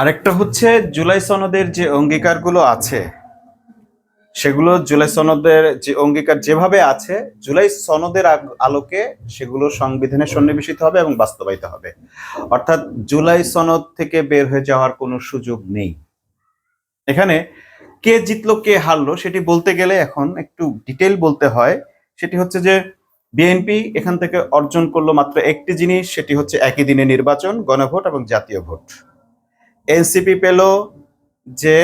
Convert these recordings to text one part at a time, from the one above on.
আরেকটা হচ্ছে জুলাই সনদের যে অঙ্গীকারগুলো আছে, সেগুলো জুলাই সনদের যে অঙ্গীকার যেভাবে আছে, জুলাই সনদের আলোকে সেগুলো সংবিধানে সন্নিবেশিত হবে এবং বাস্তবায়িত হবে। অর্থাৎ জুলাই সনদ থেকে বের হয়ে যাওয়ার কোনো সুযোগ নেই। এখানে কে জিতলো, কে হারলো, সেটি বলতে গেলে এখন একটু ডিটেল বলতে হয়। সেটি হচ্ছে যে বিএনপি এখান থেকে অর্জন করল মাত্র একটি জিনিস, সেটি হচ্ছে একই দিনে নির্বাচন, গণভোট এবং জাতীয় ভোট। এনসিপি পেল যে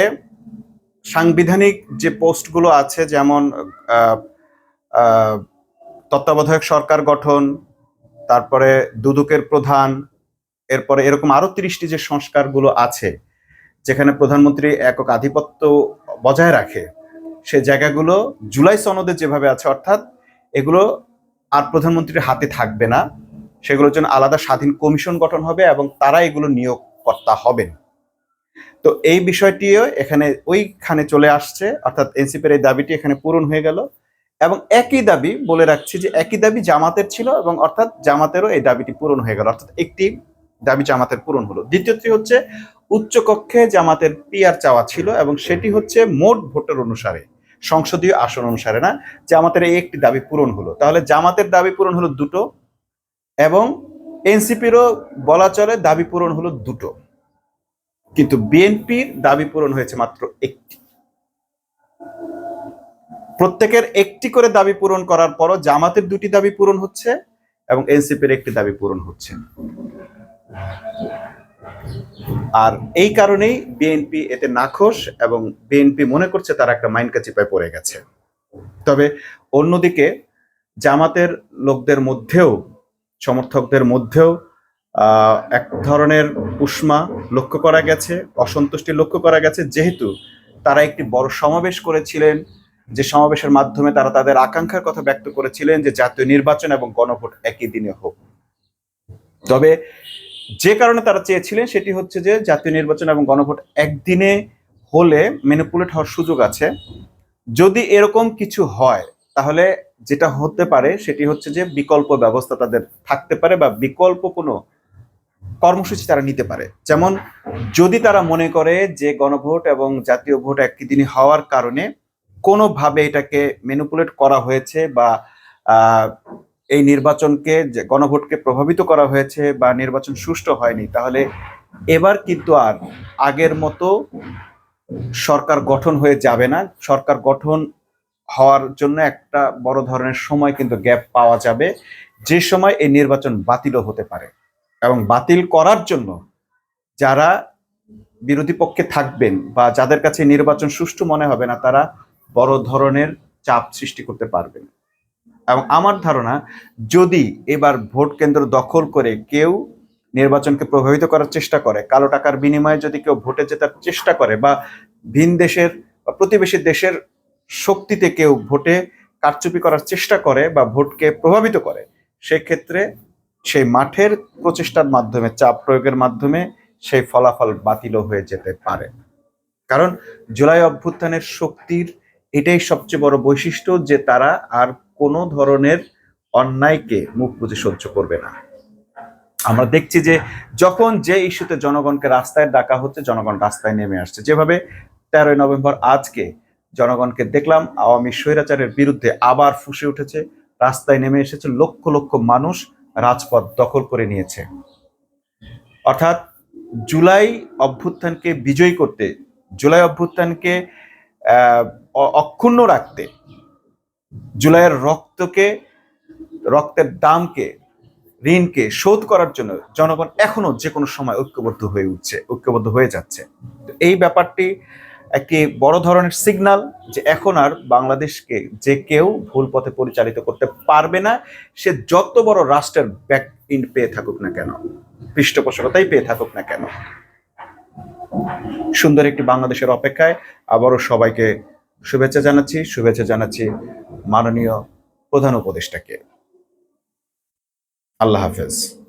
সাংবিধানিক যে পোস্টগুলো আছে, যেমন তত্ত্বাবধায়ক সরকার গঠন, তারপরে দুদকের প্রধান, এরপরে এরকম আরও তিরিশটি যে সংস্কারগুলো আছে, যেখানে প্রধানমন্ত্রী একক আধিপত্য বজায় রাখে, সে জায়গাগুলো জুলাই সনদে যেভাবে আছে, অর্থাৎ এগুলো আর প্রধানমন্ত্রীর হাতে থাকবে না। সেগুলোর জন্য আলাদা স্বাধীন কমিশন গঠন হবে এবং তারা এগুলো নিয়োগকর্তা হবেন। তো এই বিষয়টিও এখানে ওইখানে চলে আসছে, অর্থাৎ এনসিপির এই দাবিটি এখানে পূরণ হয়ে গেল। এবং একই দাবি বলে রাখছি যে একই দাবি জামাতের ছিল এবং অর্থাৎ জামাতেরও এই দাবিটি পূরণ হয়ে গেল। অর্থাৎ একটি দাবি জামাতের পূরণ হলো। দ্বিতীয়টি হচ্ছে, উচ্চকক্ষে জামাতের পিয়ার চাওয়া ছিল এবং সেটি হচ্ছে মোট ভোটের অনুসারে। সংসদীয় আসন অনুসারে না, জামাতের এই একটি দাবি পূরণ হলো। তাহলে জামাতের দাবি পূরণ হলো দুটো এবং এনসিপিরও বলা চলে দাবি পূরণ হলো দুটো। কিন্তু বিএনপির দাবি পূরণ হয়েছে মাত্র একটি। প্রত্যেকের একটি করে দাবি পূরণ করার পরও জামাতের দুটি দাবি পূরণ হচ্ছে এবং এনসিপির একটি দাবি পূরণ হচ্ছে। আর এই কারণেই বিএনপি এতে নাখোশ এবং বিএনপি মনে করছে তারা একটা মাইন্ড কাচিপায় পড়ে গেছে। তবে অন্যদিকে জামাতের লোকদের মধ্যেও, সমর্থকদের মধ্যেও এক ধরনের উষ্মা লক্ষ্য করা গেছে, অসন্তুষ্টি লক্ষ্য করা গেছে। যেহেতু তারা একটি বড় সমাবেশ করেছিলেন, যে সমাবেশের মাধ্যমে তারা তাদের আকাঙ্ক্ষার কথা ব্যক্ত করেছিলেন যে জাতীয় নির্বাচন এবং গণভোট একই দিনে হোক। তবে যে কারণে তারা চেয়েছিলেন সেটি হচ্ছে যে জাতীয় নির্বাচন এবং গণভোট একদিনে হলে ম্যানিপুলেট হওয়ার সুযোগ আছে। যদি এরকম কিছু হয়, তাহলে যেটা হতে পারে সেটি হচ্ছে যে বিকল্প ব্যবস্থা তাদের থাকতে পারে বা বিকল্প কোনো কর্মসূচি তারা নিতে পারে। যেমন যদি তারা মনে করে যে গণভোট এবং জাতীয় ভোট একই দিনে হওয়ার কারণে কোনোভাবে এটাকে ম্যানিপুলেট করা হয়েছে বা এই নির্বাচনকে যে গণভোটকে প্রভাবিত করা হয়েছে বা নির্বাচন সুষ্ঠু হয়নি, তাহলে এবার কিন্তু আর আগের মতো সরকার গঠন হয়ে যাবে না। সরকার গঠন হওয়ার জন্য একটা বড় ধরনের সময় কিন্তু গ্যাপ পাওয়া যাবে, যে সময় এই নির্বাচন বাতিলও হতে পারে। এবং বাতিল করার জন্য যারা বিরোধী পক্ষে থাকবেন বা যাদের কাছে নির্বাচন সুষ্ঠু মনে হবে না, তারা বড় ধরনের চাপ সৃষ্টি করতে পারবেন। এবং আমার ধারণা যদি এবার ভোট কেন্দ্র দখল করে কেউ নির্বাচনকে প্রভাবিত করার চেষ্টা করে, কালো টাকার বিনিময়ে যদি কেউ ভোটে জেতার চেষ্টা করে বা ভিন দেশের বা প্রতিবেশী দেশের শক্তিতে কেউ ভোটে কারচুপি করার চেষ্টা করে বা ভোটকে প্রভাবিত করে, সেক্ষেত্রে সেই মাঠের প্রচেষ্টার মাধ্যমে, চাপ প্রয়োগের মাধ্যমে সেই ফলাফল বাতিলও হয়ে যেতে পারে। কারণ জুলাই অভ্যুত্থানের শক্তির এটাই সবচেয়ে বড় বৈশিষ্ট্য যে তারা আর কোনো ধরনের অন্যায়কে মুখ বুঝে সহ্য করবে না। আমরা দেখছি যে যখন যে ইস্যুতে জনগণকে রাস্তায় ডাকা হচ্ছে, জনগণ রাস্তায় নেমে আসছে। যেভাবে তেরোই নভেম্বর আজকে জনগণকে দেখলাম, আওয়ামী স্বৈরাচারের বিরুদ্ধে আবার ফুসে উঠেছে, রাস্তায় নেমে এসেছে, লক্ষ লক্ষ মানুষ রাজপথ দখল করে নিয়েছে। অর্থাৎ জুলাই অভ্যুত্থানকে বিজয়ী করতে, জুলাই অভ্যুত্থানকে অক্ষুণ্ণ রাখতে জুলাইয়ের রক্তকে, রক্তের দামকে, ঋণকে শোধ করার জন্য জনগণ এখনও যে কোনো সময় ঐক্যবদ্ধ হয়ে উঠছে, ঐক্যবদ্ধ হয়ে যাচ্ছে। এই ব্যাপারটি একটি বড় ধরনের সিগন্যাল যে এখন আর বাংলাদেশকে যে কেউ ভুল পথে পরিচালিত করতে পারবে না, সে যত বড় রাষ্ট্রের ব্যাক ইন পেয়ে থাকুক না কেন, পৃষ্ঠপোষকতাই পেয়ে থাকুক না কেন। সুন্দর একটি বাংলাদেশের অপেক্ষায় আবারও সবাইকে শুভেচ্ছা জানাচ্ছি শুভেচ্ছা জানাচ্ছি মাননীয় প্রধান উপদেষ্টাকে। আল্লাহ হাফেজ।